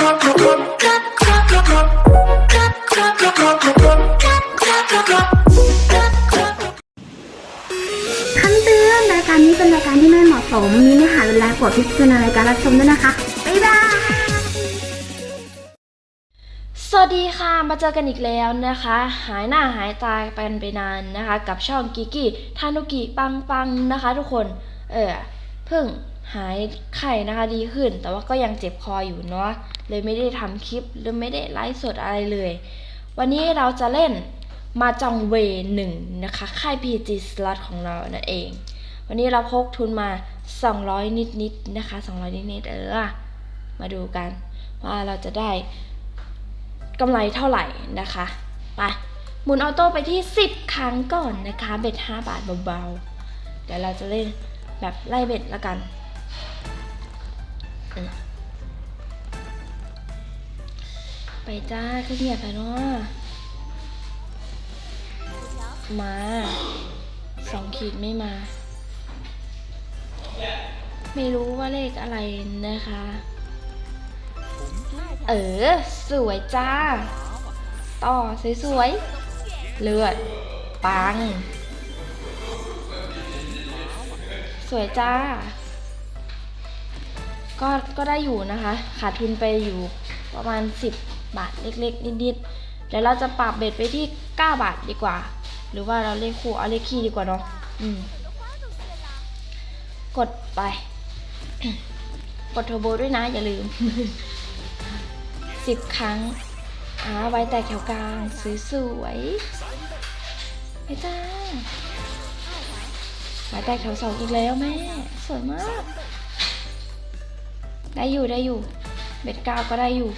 คำเตือนรายการนี้เป็นรายการที่ไม่เหมาะสม มีเนื้อหารุนแรงโปรดพิจารณาในการรับชมด้วยนะคะ บ๊ายบาย สวัสดีค่ะ มาเจอกันอีกแล้วนะคะ หายหน้าหายตาไปกันไปนานนะคะ กับช่องกิกิทานุกิปังปังนะคะ ทุกคน เออเพิ่ง หายไข้นะคะดีขึ้น แต่ว่าก็ยังเจ็บคออยู่เนาะเลยไม่ได้ทำคลิปหรือไม่ได้ไลฟ์สดอะไรเลย วันนี้เราจะเล่นมาจองเวหนึ่งนะคะค่าย PG Slot ของเรานั่นเอง วันนี้เราพกทุนมา 200 นิดๆนะคะ 200 นิดๆเออมาดูกัน ว่าเราจะได้กำไรเท่าไหร่นะคะไปหมุนออโต้ไปที่ 10 ครั้งก่อนนะคะ เบ็ด 5 บาทเบาๆ เดี๋ยวเราจะเล่นแบบไล่เบ็ดละกัน อืมไปจ้าขึ้นเงียบไปเนาะมาสองขีดไม่มา ไม่รู้ว่าเลขอะไรนะคะ เออ สวยจ้า ต่อสวยๆ เลือด ปัง สวยจ้า ก็ก็ได้อยู่นะคะ ขาดทุนไปอยู่ประมาณ 10 บาทเล็ก ๆ นิดๆเดี๋ยวเราจะปรับเบ็ดไปที่ 9 บาทดีกว่า หรือว่าเราเลขคู่เอาเลขคี่ดีกว่าเนาะอืมกดไป กดเทอร์โบด้วยนะอย่าลืมสิบครั้งอ่าไว้แต่แถวกลางสวยๆไปจ้าไว้แต่แถวสองอีกแล้วแม่ สวยมาก ได้อยู่ได้อยู่ เบ็ดเก้าก็ได้อยู่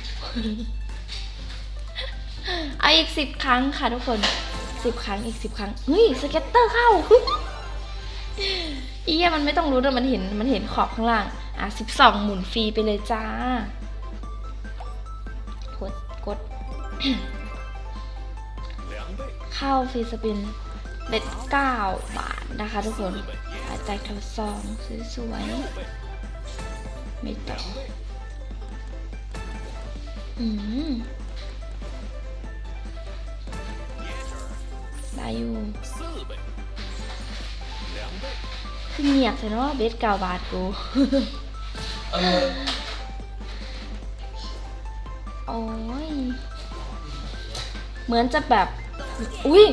เอาอีกสิบครั้งค่ะทุกคนสิบครั้งอีกสิบครั้งเฮ้ยสเก็ตเตอร์เข้าเอี้ยมันไม่ต้องรู้แต่มันเห็นมันเห็นขอบข้างล่าง อะสิบสองหมุนฟรีไปเลยจ้ากดกด เข้าฟรีสปินเบ็ดเก้าบาทนะคะทุกคนหายใจแถวสองสวยๆ ไม่ต่ออืมได้อยู่คือเงียบใช่เนาะเบ็ดเก้าบาทกูโอ้ย เหมือนจะแบบ อุ้ย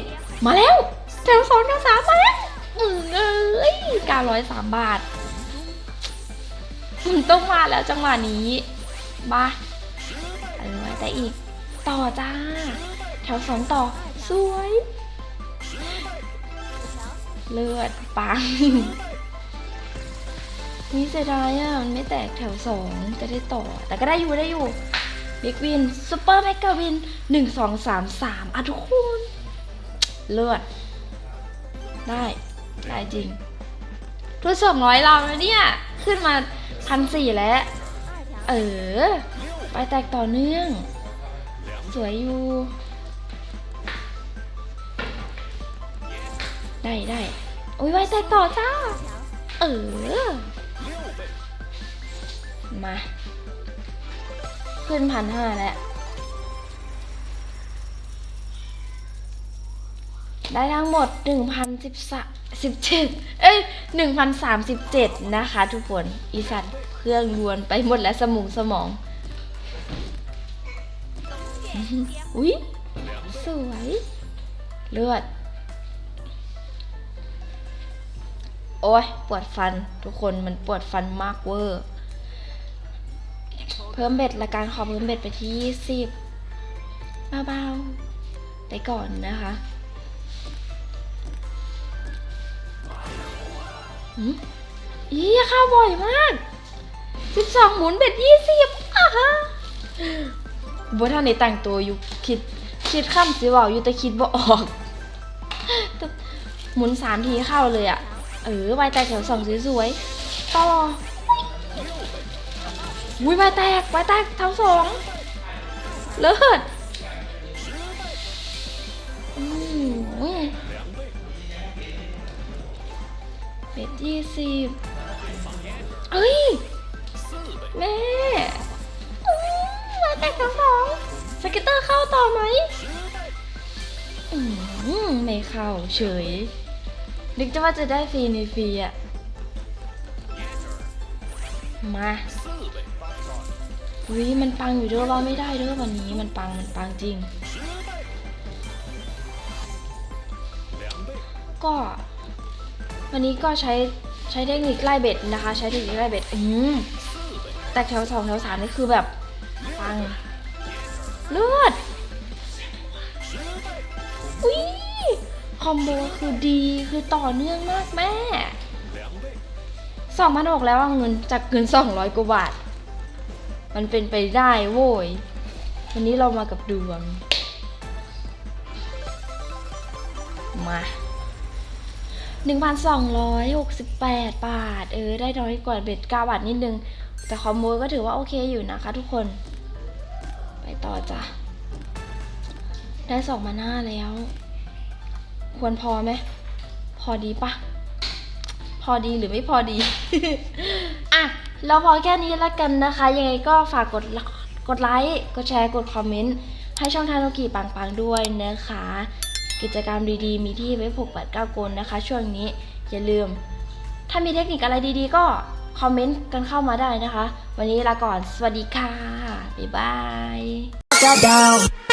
มาแล้ว แถวสองแถวสามมาแล้วอืมเอ้ยเก้าร้อยสามบาท อืมต้องมาแล้วจังหวะนี้มาเออแต่อีก ต่อจ้า แถวสองต่อ สวย เลือดปังนี่เสียดายอะ มันไม่แตกแถวสองจะได้ต่อ แต่ก็ได้อยู่ได้อยู่บิ๊กวินซูเปอร์แมกกาวินหนึ่งสองสามสามอะทุกคน เลือด ได้ ได้จริงทุกสองร้อยเราแล้วเนี่ย ขึ้นมาพันสี่แล้ว เออ ไปแตกต่อเนื่อง สวยอยู่ ได้ได้โอ้ยไปแตกต่อจ้า เออ มา ขึ้นพันห้าแล้ว ได้ทั้งหมด 1,017 เอ้ย 1,037 นะคะทุกคน อีสัตว์เครื่องรวนไปหมดแล้วสมองสมอง อุ๊ย สวย เลือด โอ้ย ปวดฟัน ทุกคนมันปวดฟันมากเวอร์ เพิ่มเบ็ดละการขอเพิ่มเบ็ดไปที่ยี่สิบเบาๆ ไปก่อนนะคะ อีเข้าบ่อยมากสิบสองหมุนเบ็ดยี่สิบอะฮะบัท่านในแต่งตัวอยู่คิดคิดข้ามสิเว่าอยู่แต่คิดบ่ออก หมุนสามทีเข้าเลยอะ เออวายแต่แถวสองสวยๆต่ออุ้ยใบแตกใบแตกทั้งสองเลิศ ยี่สิบเอ้ย แม่อื้อใบเข้าต่อไหมอืมไม่เข้าเฉย นึกจะว่าจะได้ฟรีในฟรีอะมาวิมันปังอยู่เด้อว่าไม่ได้เด้อวันนี้มันปังมันปังจริง ก็ วันนี้ก็ใช้ใช้เทคนิคไล่เบ็ดนะคะ ใช้เทคนิคไล่เบ็ดอืมแต่แถวสองแถวสามนี่คือแบบปังเลือดอุ้ยคอมโบคือดีคือต่อเนื่องมากแม่สองพันหกแล้วอะเงินจากเงินสองร้อยกว่าบาท มันเป็นไปได้โว้ย วันนี้เรามากับดวง มา 1,268 บาท เออ ได้น้อยกว่าเบ็ด9บาทนิดนึง แต่คอมโบก็ถือว่าโอเคอยู่นะคะทุกคน ไปต่อจ้ะ ได้สองมาหน้าแล้ว ควรพอไหม พอดีปะ พอดีหรือไม่พอดี อะ เราพอแค่นี้แล้วกันนะคะ ยังไงก็ฝากกดกดไลค์ กดแชร์ กดคอมเมนต์ ให้ช่องทาโนกิปังๆด้วยนะคะ กิจกรรมดีๆ มีที่เว็บ6 8 9กลนะคะ ช่วงนี้อย่าลืม ถ้ามีเทคนิคอะไรดีๆ ก็คอมเมนต์กันเข้ามาได้นะคะ วันนี้ลาก่อน สวัสดีค่ะ บ๊ายบาย down.